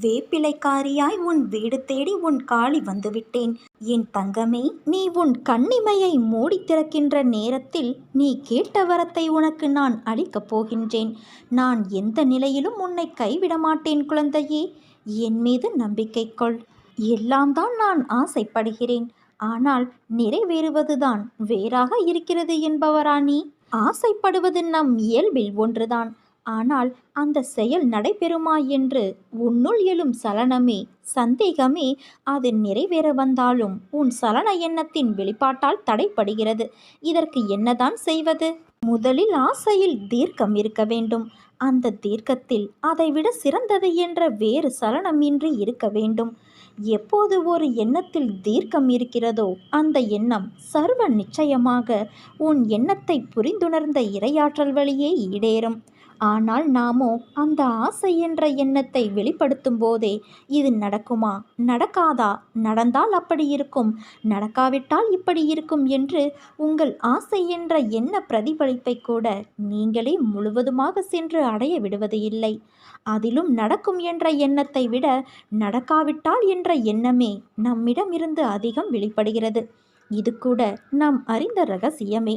வேப்பிலைக்காரியாய் உன் வீடு தேடி உன் காளி வந்துவிட்டேன். என் தங்கமே நீ உன் கண்ணிமையை மூடி திறக்கின்ற நேரத்தில் நீ கேட்ட வரத்தை உனக்கு நான் அளிக்கப் போகின்றேன். நான் எந்த நிலையிலும் உன்னை கைவிட மாட்டேன் குழந்தையே. என் மீது நம்பிக்கை கொள். எல்லாம் தான் நான் ஆசைப்படுகிறேன். ஆனால் நிறைவேறுவதுதான் வேறாக இருக்கிறது என்பவரா நீ? ஆசைப்படுவது நம் இயல்பில் ஒன்றுதான். ஆனால் அந்த செயல் நடைபெறுமா என்று உன்னுள் எழும் சலனமே சந்தேகமே அது நிறைவேற வந்தாலும் உன் சலன எண்ணத்தின் வெளிப்பாட்டால் தடைப்படுகிறது இதற்கு என்னதான் செய்வது? முதலில் ஆசையில் தீர்க்கம் இருக்க வேண்டும். அந்த தீர்க்கத்தில் அதைவிட சிறந்தது என்ற வேறு சலனமின்றி இருக்க வேண்டும். எப்போது ஒரு எண்ணத்தில் தீர்க்கம் இருக்கிறதோ அந்த எண்ணம் சர்வ நிச்சயமாக உன் எண்ணத்தை புரிந்துணர்ந்த இரையாற்றல் வழியே ஈடேறும். ஆனால் நாமோ அந்த ஆசை என்ற எண்ணத்தை வெளிப்படுத்தும் போதே இது நடக்குமா? நடக்காதா? நடந்தால் அப்படி இருக்கும். நடக்காவிட்டால் இப்படி இருக்கும் என்று உங்கள் ஆசை என்ற எண்ண பிரதிபலிப்பை கூட நீங்களே முழுவதுமாக சென்று அடைய விடுவது இல்லை. அதிலும் நடக்கும் என்ற எண்ணத்தை விட நடக்காவிட்டால் என்ற எண்ணமே நம்மிடமிருந்து அதிகம் வெளிப்படுகிறது. இது கூட நாம் அறிந்த ரகசியமே.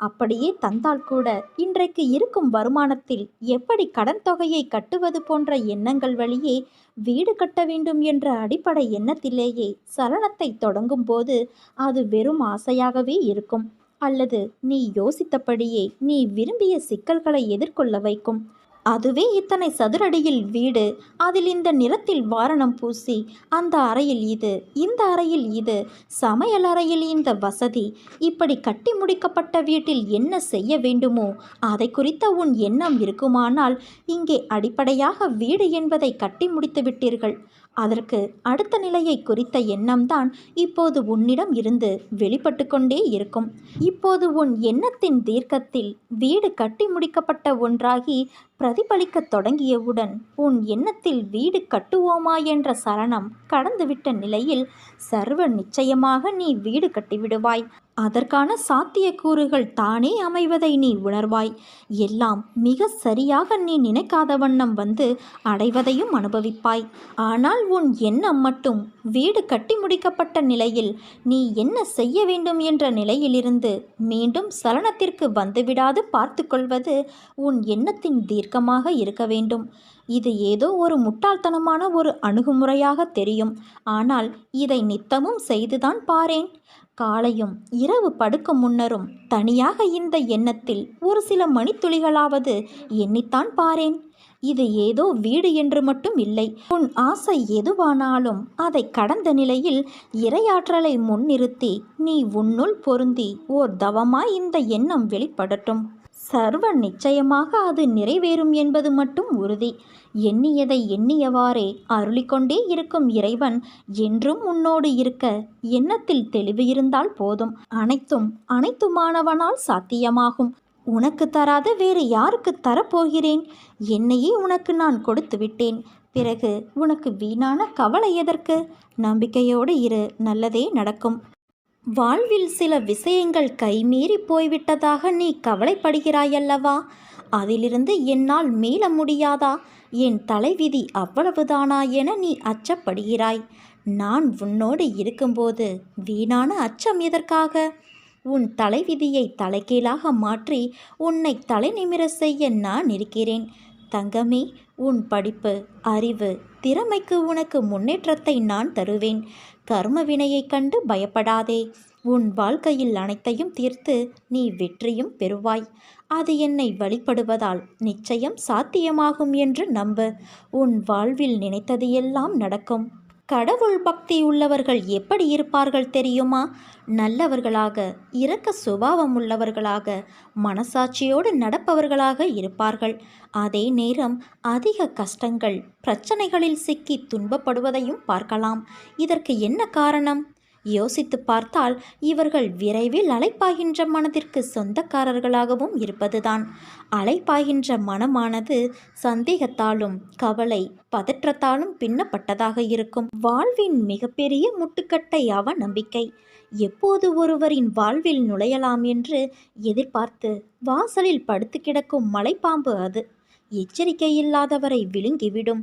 அப்படியே தந்தால் கூட இன்றைக்கு இருக்கும் வருமானத்தில் எப்படி கடன் தொகையை கட்டுவது போன்ற எண்ணங்கள் வழியே வீடு கட்ட வேண்டும் என்ற அடிப்படை எண்ணத்திலேயே சலனத்தை தொடங்கும் போது அது வெறும் ஆசையாகவே இருக்கும். அல்லது நீ யோசித்தபடியே நீ விரும்பிய சிக்கல்களை எதிர்கொள்ள வைக்கும். அதுவே இத்தனை சதுரடியில் வீடு. அதில் இந்த நிறத்தில் வாரணம் பூசி அந்த அறையில் இது இந்த அறையில் இது சமையல் அறையில் இந்த வசதி. இப்படி கட்டி முடிக்கப்பட்ட வீட்டில் என்ன செய்ய வேண்டுமோ அதை குறித்த உன் எண்ணம் இருக்குமானால் இங்கே அடிப்படையாக வீடு என்பதை கட்டி முடித்து விட்டீர்கள். அதற்கு அடுத்த நிலையை குறித்த எண்ணம்தான் இப்போது உன்னிடம் இருந்து வெளிப்பட்டு கொண்டே இருக்கும். இப்போது உன் எண்ணத்தின் தீர்க்கத்தில் வீடு கட்டி முடிக்கப்பட்ட ஒன்றாகி பிரதிபலிக்கத் தொடங்கியவுடன் உன் எண்ணத்தில் வீடு கட்டுவோமா என்ற சரணம் கடந்துவிட்ட நிலையில் சர்வ நிச்சயமாக நீ வீடு கட்டிவிடுவாய். அதற்கான சாத்தியக்கூறுகள் தானே அமைவதை நீ உணர்வாய். எல்லாம் மிக சரியாக நீ நினைக்காத வண்ணம் வந்து அடைவதையும் அனுபவிப்பாய். ஆனால் உன் எண்ணம் மட்டும் வீடு கட்டி முடிக்கப்பட்ட நிலையில் நீ என்ன செய்ய வேண்டும் என்ற நிலையிலிருந்து மீண்டும் சலனத்திற்கு வந்துவிடாது பார்த்துக்கொள்வது உன் எண்ணத்தின் தீர்க்கமாக இருக்க வேண்டும். இது ஏதோ ஒரு முட்டாள்தனமான ஒரு அணுகுமுறையாக தெரியும். ஆனால் இதை நித்தமும் செய்துதான் பாரேன். காலையும் இரவு படுக்கும் முன்னரும் தனியாக இந்த எண்ணத்தில் ஒரு சில மணித்துளிகளாவது எண்ணித்தான் பாரேன். இது ஏதோ வீடு என்று மட்டும் இல்லை. உன் ஆசை எதுவானாலும் அதை கடந்த நிலையில் இரையாற்றலை முன்னிறுத்தி நீ உன்னுள் பொருந்தி ஓர் தவமாய் இந்த எண்ணம் வெளிப்படட்டும். சர்வ நிச்சயமாக அது நிறைவேறும் என்பது மட்டும் உறுதி. எண்ணியதை எண்ணியவாறே அருளிக்கொண்டே இருக்கும் இறைவன் என்றும் உன்னோடு இருக்க எண்ணத்தில் தெளிவு இருந்தால் போதும். அனைத்தும் அனைத்துமானவனால் சாத்தியமாகும். உனக்கு தராத வேறு யாருக்கு தரப்போகிறேன்? என்னையே உனக்கு நான் கொடுத்து விட்டேன். பிறகு உனக்கு வீணான கவலை எதற்கு? நம்பிக்கையோடு இரு நல்லதே நடக்கும். வாழ்வில் சில விஷயங்கள் கைமீறி போய்விட்டதாக நீ கவலைப்படுகிறாயல்லவா? அதிலிருந்து என்னால் மீள முடியாதா? என் தலைவிதி அவ்வளவுதானா என நீ அச்சப்படுகிறாய். நான் உன்னோடு இருக்கும்போது வீணான அச்சம் எதற்காக? உன் தலைவிதியை தலைகீழாக மாற்றி உன்னை தலை நிமிர செய்ய நான் இருக்கிறேன். தங்கமே உன் படிப்பு அறிவு திறமைக்கு உனக்கு முன்னேற்றத்தை நான் தருவேன். கர்ம வினையைக் கண்டு பயப்படாதே. உன் வாழ்க்கையில் அனைத்தையும் தீர்த்து நீ வெற்றியும் பெறுவாய். அது என்னை வழிபடுவதால் நிச்சயம் சாத்தியமாகும் என்று நம்பு. உன் வாழ்வில் நினைத்தது எல்லாம் நடக்கும். கடவுள் பக்தி உள்ளவர்கள் எப்படி இருப்பார்கள் தெரியுமா? நல்லவர்களாக இரக்க சுபாவம் உள்ளவர்களாக மனசாட்சியோடு நடப்பவர்களாக இருப்பார்கள். அதே நேரம் அதிக கஷ்டங்கள் பிரச்சனைகளில் சிக்கி துன்பப்படுவதையும் பார்க்கலாம். இதற்கு என்ன காரணம்? யோசித்து பார்த்தால் இவர்கள் விரைவில் அலைப்பாகின்ற மனதிற்கு சொந்தக்காரர்களாகவும் இருப்பதுதான். அலைப்பாகின்ற மனமானது சந்தேகத்தாலும் கவலை பதற்றத்தாலும் பின்னப்பட்டதாக இருக்கும். வாழ்வின் மிகப்பெரிய முட்டுக்கட்டை அவ நம்பிக்கை எப்போது ஒருவரின் வாழ்வில் நுழையலாம் என்று எதிர்பார்த்து வாசலில் படுத்து கிடக்கும் மலைப்பாம்பு அது. எச்சரிக்கை இல்லாதவரை விழுங்கிவிடும்.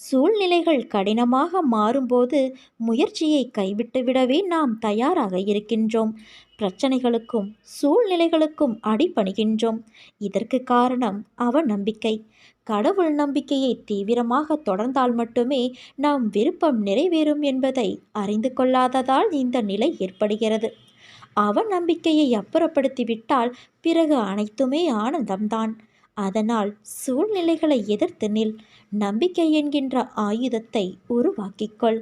சூழ்நிலைகள் கடினமாக மாறும்போது முயற்சியை கைவிட்டுவிடவே நாம் தயாராக இருக்கின்றோம். பிரச்சனைகளுக்கும் சூழ்நிலைகளுக்கும் அடிபணிகின்றோம். இதற்கு காரணம் அவநம்பிக்கை. கடவுள் நம்பிக்கையை தீவிரமாக தொடர்ந்தால் மட்டுமே நாம் விருப்பம் நிறைவேறும் என்பதை அறிந்து கொள்ளாததால் இந்த நிலை ஏற்படுகிறது. அவநம்பிக்கையை அப்புறப்படுத்திவிட்டால் பிறகு அனைத்துமே ஆனந்தம்தான். அதனால் சூழ்நிலைகளை எதிர்த்து நில். நம்பிக்கை என்கின்ற ஆயுதத்தை உருவாக்கிக்கொள்.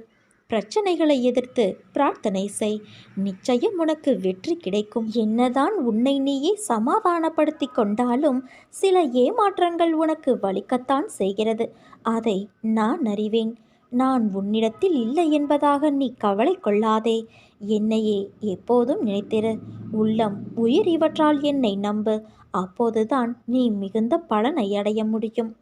பிரச்சனைகளை எதிர்த்து பிரார்த்தனை செய். நிச்சயம் உனக்கு வெற்றி கிடைக்கும். என்னதான் உன்னை நீயே சமாதானப்படுத்தி கொண்டாலும் சில ஏமாற்றங்கள் உனக்கு வலிக்கத்தான் செய்கிறது. அதை நான் அறிவேன். நான் உன்னிடத்தில் இல்லை என்பதாக நீ கவலை கொள்ளாதே. என்னையே எப்போதும் நினைத்திரு. உள்ளம் உயிர் இவற்றால் என்னை நம்பு. அப்போதுதான் நீ மிகுந்த பலனை அடைய முடியும்.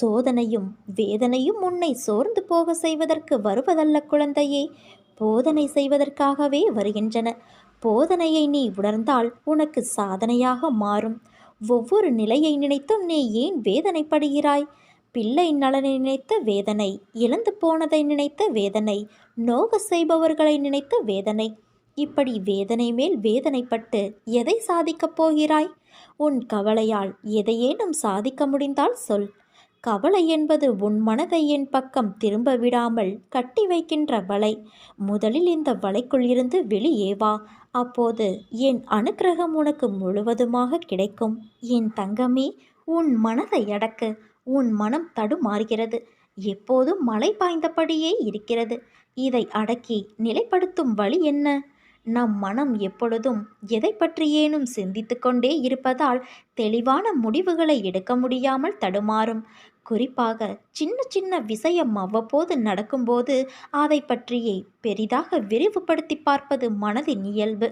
சோதனையும் வேதனையும் உன்னை சோர்ந்து போக செய்வதற்கு வருவதல்ல குழந்தையே. போதனை செய்வதற்காகவே வருகின்றன. போதனையை நீ உணர்ந்தால் உனக்கு சாதனையாக மாறும். ஒவ்வொரு நிலையை நினைத்தும் நீ ஏன் வேதனைப்படுகிறாய்? பிள்ளை நலனை நினைத்த வேதனை இழந்து போனதை நினைத்த வேதனை நோக செய்பவர்களை நினைத்த வேதனை. இப்படி வேதனை மேல் வேதனைப்பட்டு எதை சாதிக்கப் போகிறாய்? உன் கவலையால் எதையேனும் சாதிக்க முடிந்தால் சொல். கவலை என்பது உன் மனதை என் பக்கம் திரும்ப விடாமல் கட்டி வைக்கின்ற வலை. முதலில் இந்த வலைக்குள் இருந்து வெளியே வா. அப்போது என் அனுக்கிரகம் உனக்கு முழுவதுமாக கிடைக்கும். என் தங்கமே உன் மனதை அடக்கு. உன் மனம் தடுமாறுகிறது. எப்போதும் மழை பாய்ந்தபடியே இருக்கிறது. இதை அடக்கி நிலைப்படுத்தும் வழி என்ன? நம் மனம் எப்பொழுதும் எதை பற்றியேனும் சிந்தித்து கொண்டே இருப்பதால் தெளிவான முடிவுகளை எடுக்க முடியாமல் தடுமாறும். குறிப்பாக சின்ன சின்ன விஷயம் அவ்வப்போது நடக்கும்போது அதை பற்றியே பெரிதாக விரிவுபடுத்தி பார்ப்பது மனதின் இயல்பு.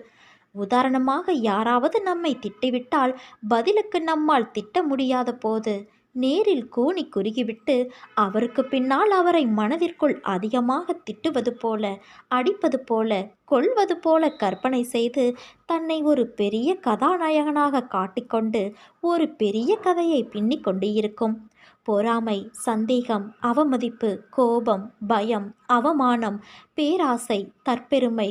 உதாரணமாக யாராவது நம்மை திட்டிவிட்டால் பதிலுக்கு நம்மால் திட்ட முடியாத போது நேரில் கூனி குறுகிவிட்டு அவருக்கு பின்னால் அவரை மனதிற்குள் அதிகமாக திட்டுவது போல அடிப்பது போல கொள்வது போல கற்பனை செய்து தன்னை ஒரு பெரிய கதாநாயகனாக காட்டிக்கொண்டு ஒரு பெரிய கதையை பின்னிக்கொண்டு இருக்கும் பொறாமை சந்தேகம் அவமதிப்பு கோபம் பயம் அவமானம் பேராசை தற்பெருமை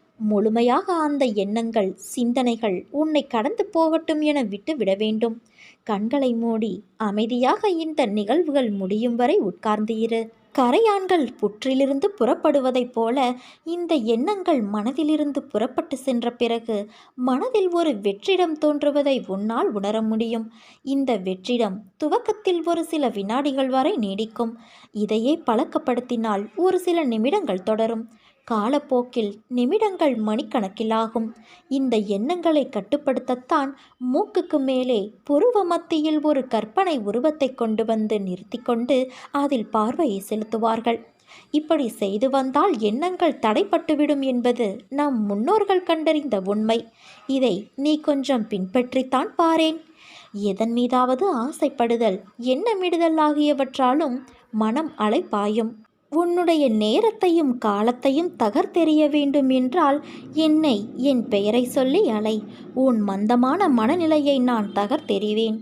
முழுமையாக அந்த எண்ணங்கள் சிந்தனைகள் உன்னை கடந்து போகட்டும் என விட்டு விட வேண்டும். கண்களை மூடி அமைதியாக இந்த நிகழ்வுகள் முடியும் வரை உட்கார்ந்து இரு. கரையான்கள் புற்றிலிருந்து புறப்படுவதைப் போல இந்த எண்ணங்கள் மனதிலிருந்து புறப்பட்டு சென்ற பிறகு மனதில் ஒரு வெற்றிடம் தோன்றுவதை உன்னால் உணர முடியும். இந்த வெற்றிடம் துவக்கத்தில் ஒரு சில வினாடிகள் வரை நீடிக்கும். இதையே பழக்கப்படுத்தினால் ஒரு சில நிமிடங்கள் தொடரும். காலப்போக்கில் நிமிடங்கள் மணிக்கணக்கிலாகும். இந்த எண்ணங்களை கட்டுப்படுத்தத்தான் மூக்குக்கு மேலே புருவ மத்தியில் ஒரு கற்பனை உருவத்தை கொண்டு வந்து நிறுத்தி கொண்டு அதில் பார்வையை செலுத்துவார்கள். இப்படி செய்து வந்தால் எண்ணங்கள் தடைப்பட்டுவிடும் என்பது நம் முன்னோர்கள் கண்டறிந்த உண்மை. இதை நீ கொஞ்சம் பின்பற்றித்தான் பாரேன். எதன் மீதாவது ஆசைப்படுதல் எண்ணமிடுதல் ஆகியவற்றாலும் மனம் அலைப்பாயும். உன்னுடைய நேரத்தையும் காலத்தையும் தகர்த்தெறிய வேண்டும் என்றால் என்னை என் பெயரை சொல்லி அலை. உன் மந்தமான மனநிலையை நான் தகர்த்தெறிவேன்.